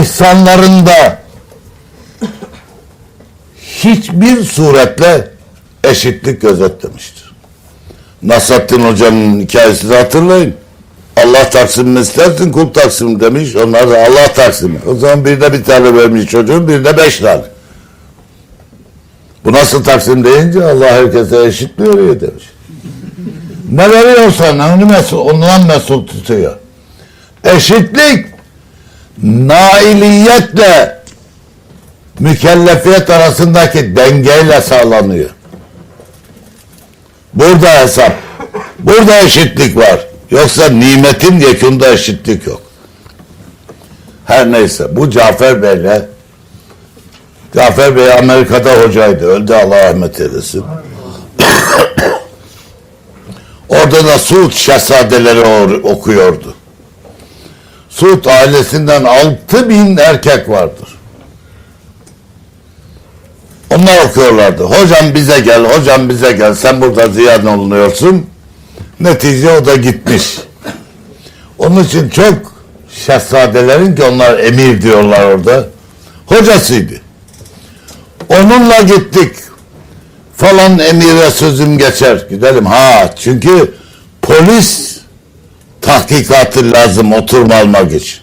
ihsanlarında hiçbir suretle eşitlik gözetlemiştir. Nasrettin Hoca'nın hikayesini hatırlayın. Allah taksimini istersin kul taksim demiş. Onlar da Allah taksimi. O zaman birine bir tane vermiş çocuğun birine beş tane. Bu nasıl taksim deyince Allah herkese eşitliyor ya demiş. Ne veriyorsan onu mesul, ondan mesul tutuyor. Eşitlik nailiyetle mükellefiyet arasındaki dengeyle sağlanıyor. Burada hesap. Burada eşitlik var. Yoksa nimetin yekunda eşitlik yok. Her neyse bu Cafer Bey'le Cafer Bey Amerika'da hocaydı. Öldü Allah rahmet eylesin. Orada da Suud şehzadeleri or- okuyordu. Suud ailesinden altı bin erkek vardır. Onlar okuyorlardı. Hocam bize gel, hocam bize gel. Sen burada ziyan olunuyorsun. Netice o da gitmiş. Onun için çok şehzadelerin ki onlar emir diyorlar orada. Hocasıydı. Onunla gittik. Falan emire sözüm geçer. Gidelim. Ha çünkü polis tahkikatı lazım oturma almak için.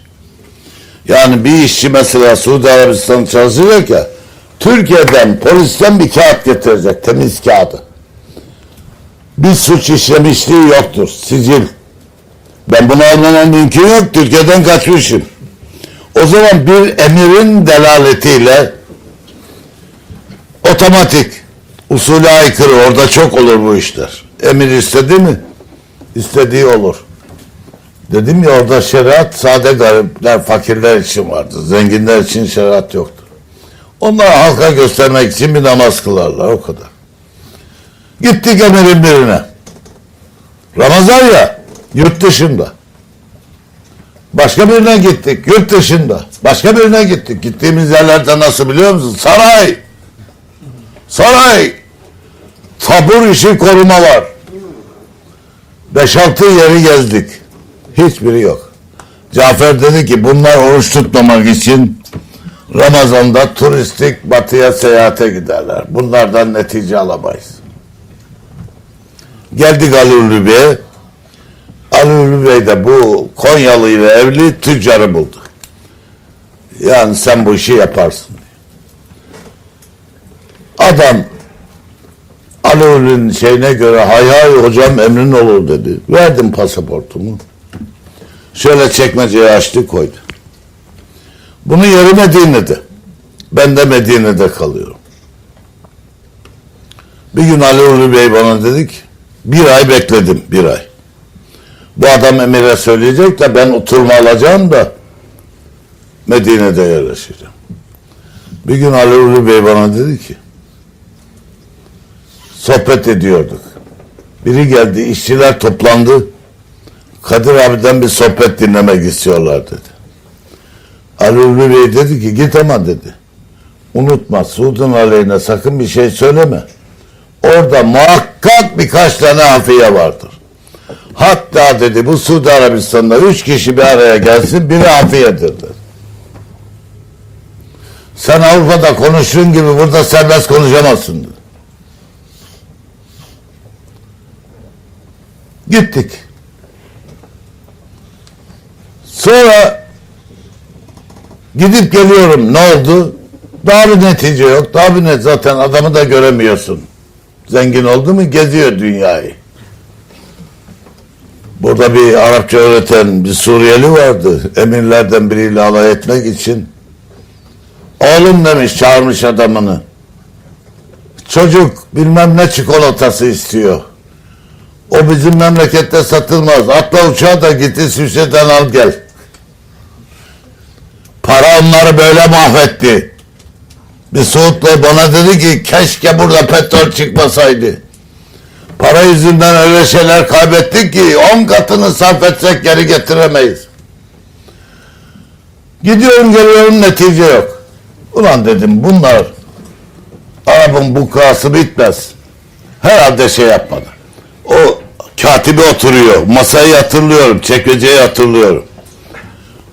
Yani bir işçi mesela Suudi Arabistan çalışacak ya Türkiye'den polisten bir kağıt getirecek temiz kağıdı. Bir suç işlemişliği yoktur. Sicil. Ben bunu almamam mümkün yok. Türkiye'den kaçmışım. O zaman bir emirin delaletiyle otomatik usule aykırı orada çok olur bu işler. Emir istedi mi? İstediği olur. Dedim ya orada şeriat sade garipler, fakirler için vardır. Zenginler için şeriat yoktur. Onlar halka göstermek için bir namaz kılarlar o kadar. Gittik emirin birine. Ramazan ya yurt dışında. Başka birine gittik yurt dışında. Başka birine gittik. Gittiğimiz yerlerde nasıl biliyor musun? Saray. Saray. Tabur işi koruma var. Beş altı yeri gezdik. Hiçbiri yok. Cafer dedi ki bunlar oruç tutmamak için Ramazan'da turistik batıya seyahate giderler. Bunlardan netice alamayız. Geldik Ali Ulu Bey'e. Ali Ulu Bey de bu Konyalı ile evli tüccarı buldu. Yani sen bu işi yaparsın. Adam Ali Ulu'nun şeyine göre hay hay hocam emrin olur dedi. Verdim pasaportumu. Şöyle çekmeceyi açtı koydu. Bunu yeri Medine'de. Ben de Medine'de kalıyorum. Bir gün Ali Ulu Bey bana dedi ki bir ay bekledim bir ay. Bu adam emire söyleyecek de ben oturma alacağım da Medine'de yerleşeceğim. Bir gün Ali Ulu Bey bana dedi ki sohbet ediyorduk. Biri geldi, işçiler toplandı. Kadir abiden bir sohbet dinlemek istiyorlar dedi. Ali Ulu Bey dedi ki git ama dedi. Unutma Suud'un aleyhine sakın bir şey söyleme. Orada muhakkak birkaç tane hafiye vardır. Hatta dedi bu Suudi Arabistan'da üç kişi bir araya gelsin biri hafiyedir dedi. Sen Avrupa'da konuştuğun gibi burada serbest konuşamazsın dedi. Gittik. Sonra gidip geliyorum. Ne oldu? Daha bir netice yok. Daha bir net zaten adamı da göremiyorsun. Zengin oldu mu geziyor dünyayı. Burada bir Arapça öğreten bir Suriyeli vardı. Emirlerden biriyle alay etmek için. Oğlum demiş çağırmış adamını. Çocuk bilmem ne çikolatası istiyor. O bizim memlekette satılmaz. Atla uçağa da git İsviçre'den al gel. Para onları böyle mahvetti. Bir Suud Bey bana dedi ki keşke burada petrol çıkmasaydı. Para yüzünden öyle şeyler kaybettik ki on katını sarf etsek geri getiremeyiz. Gidiyorum geliyorum netice yok. Ulan dedim bunlar Arap'ın bukası bitmez. Herhalde şey yapmadı. O katibi oturuyor. Masayı hatırlıyorum. Çekmeceyi hatırlıyorum.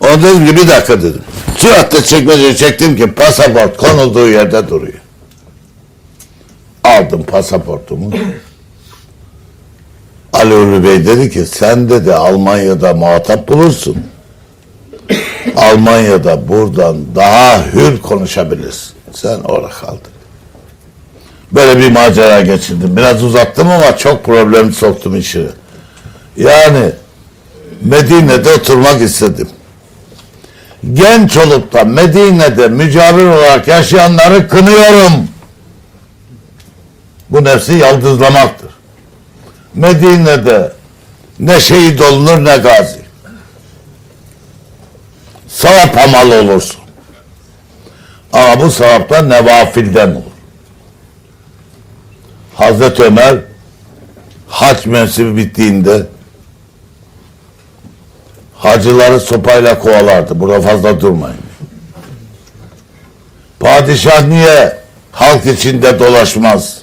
Ona dedim ki bir dakika dedim. Süratle çekmece çektim ki pasaport konulduğu yerde duruyor. Aldım pasaportumu. Ali Ulu Bey dedi ki sen dedi Almanya'da muhatap bulursun. Almanya'da buradan daha hür konuşabilirsin. Sen orada kaldın. Böyle bir macera geçirdim. Biraz uzattım ama çok problem soktum işi. Yani Medine'de oturmak istedim. Genç olup da Medine'de mücavir olarak yaşayanları kınıyorum. Bu nefsi yaldızlamaktır. Medine'de ne şehit olunur ne gazi. Sevap hamal olursun. Ama bu sevapta nevafilden olur. Hazreti Ömer hac mevsimi bittiğinde hacıları sopayla kovalardı. Burada fazla durmayın. Padişah niye halk içinde dolaşmaz?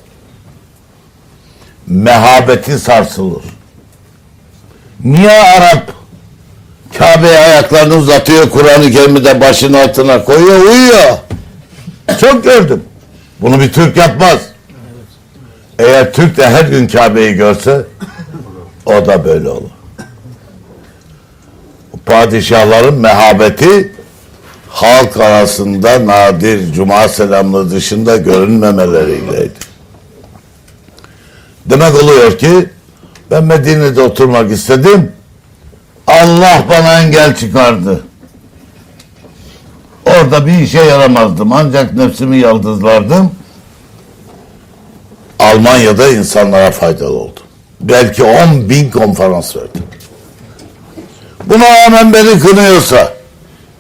Mehabeti sarsılır. Niye Arap Kabe'ye ayaklarını uzatıyor, Kur'an-ı Kerim'i de başının altına koyuyor, uyuyor. Çok gördüm. Bunu bir Türk yapmaz. Eğer Türk de her gün Kabe'yi görse o da böyle olur. Padişahların mehabeti halk arasında nadir cuma selamlığı dışında görünmemeleriyleydi. Demek oluyor ki ben Medine'de oturmak istedim. Allah bana engel çıkardı. Orada bir işe yaramazdım. Ancak nefsimi yaldızlardım. Almanya'da insanlara faydalı oldum. Belki 10 bin konferans verdim. Buna rağmen beni kınıyorsa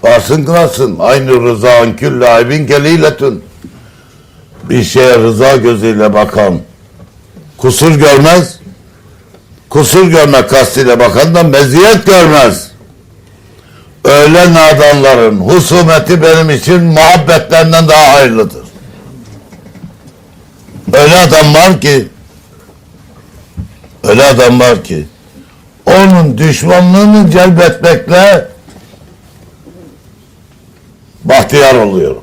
varsın kınasın. Aynı rızan külle aybin keliletün. Bir şeye rıza gözüyle bakan kusur görmez. Kusur görmek kastıyla bakan da meziyet görmez. Öyle nadanların husumeti benim için muhabbetlerinden daha hayırlıdır. Öyle adam var ki öyle adam var ki onun düşmanlığını celbetmekle bahtiyar oluyorum.